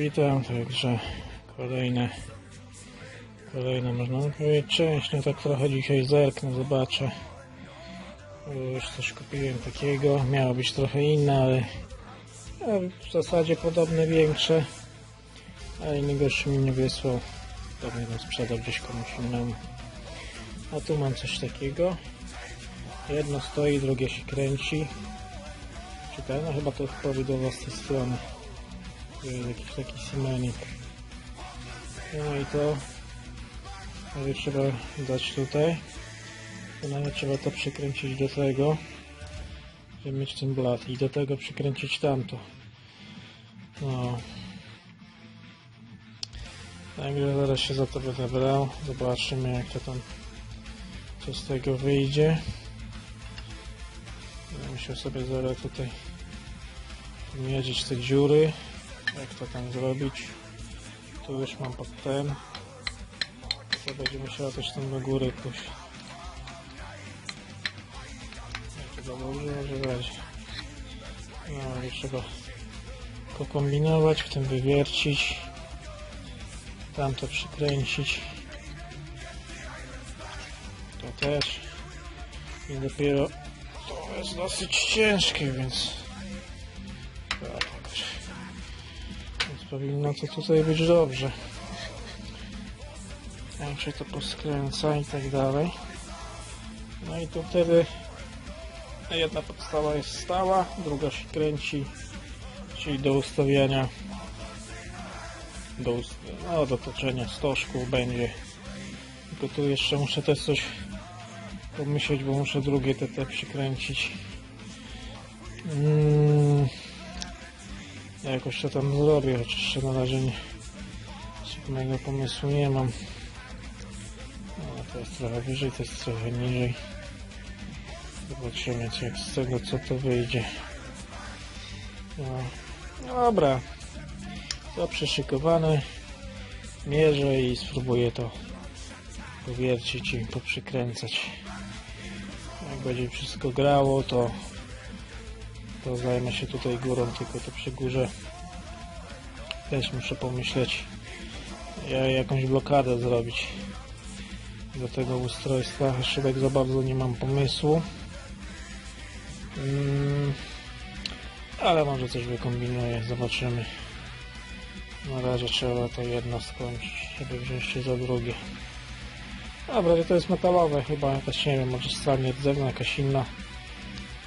witam, także kolejne, kolejna można powiedzieć część, no tak trochę dzisiaj zerknę, zobaczę. Już coś kupiłem takiego, miało być trochę inne, ale w zasadzie podobne, większe, ale inny gościu mi nie wysłał, pewnie bym sprzedał gdzieś komuś innemu. A tu mam coś takiego, jedno stoi, drugie się kręci. Czekaj, no chyba to powidłowo z tej strony. Jakiś taki simenik. No i to nawet trzeba dać tutaj. To nawet trzeba to przykręcić do tego, żeby mieć ten blat i do tego przykręcić tamto. No. Także zaraz się za to będę brał. Zobaczymy jak to tam co z tego wyjdzie. Musiał sobie zaraz tutaj mierzyć te dziury jak to tam zrobić? Tu już mam pod ten. To będzie musiała też tam do góry pójść jak to dobrze może być no i trzeba pokombinować w tym wywiercić. Tam to przykręcić. To też. I dopiero to jest dosyć ciężkie więc powinno to tutaj być dobrze. Jak się to poskręca i tak dalej. No i tu wtedy jedna podstawa jest stała, druga się kręci, czyli do ustawiania do, ust- no, do toczenia stożków będzie. Tylko tu jeszcze muszę też coś pomyśleć, bo muszę drugie te przykręcić. Mm. Ja jakoś to tam zrobię, chociaż jeszcze na razie nie, żadnego pomysłu nie mam. No, to jest trochę wyżej, to jest trochę niżej. Zobaczymy jak z tego co to wyjdzie. No, dobra. To przyszykowane. Mierzę i spróbuję to powiercić i poprzykręcać. Jak będzie wszystko grało, to to zajmę się tutaj górą, tylko to przy górze też muszę pomyśleć ja jakąś blokadę zrobić do tego ustrojstwa. Tak za bardzo nie mam pomysłu. Mm, ale może coś wykombinuję, zobaczymy. Na razie trzeba to jedno skończyć żeby wziąć się za drugie. Dobra, to jest metalowe chyba jakaś nie wiem, może stanie rdzewna jakaś inna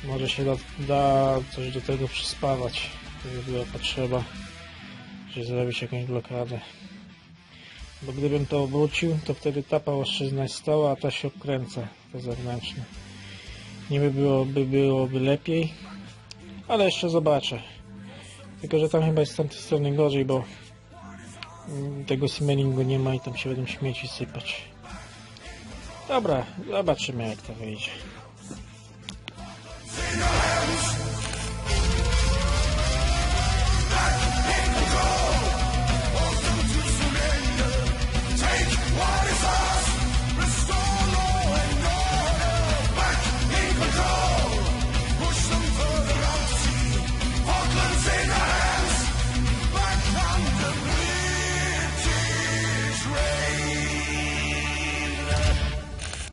może się da, da coś do tego przyspawać, gdyby była potrzeba, czy zrobić jakąś blokadę. Bo gdybym to obrócił, to wtedy ta płaszczyzna jest stała, a ta się obkręca, to zewnętrzne. Niby byłoby, byłoby lepiej, ale jeszcze zobaczę. Tylko, że tam chyba jest z tamtej strony gorzej, bo mm, tego simmelingu nie ma i tam się będą śmieci sypać. Dobra, zobaczymy jak to wyjdzie.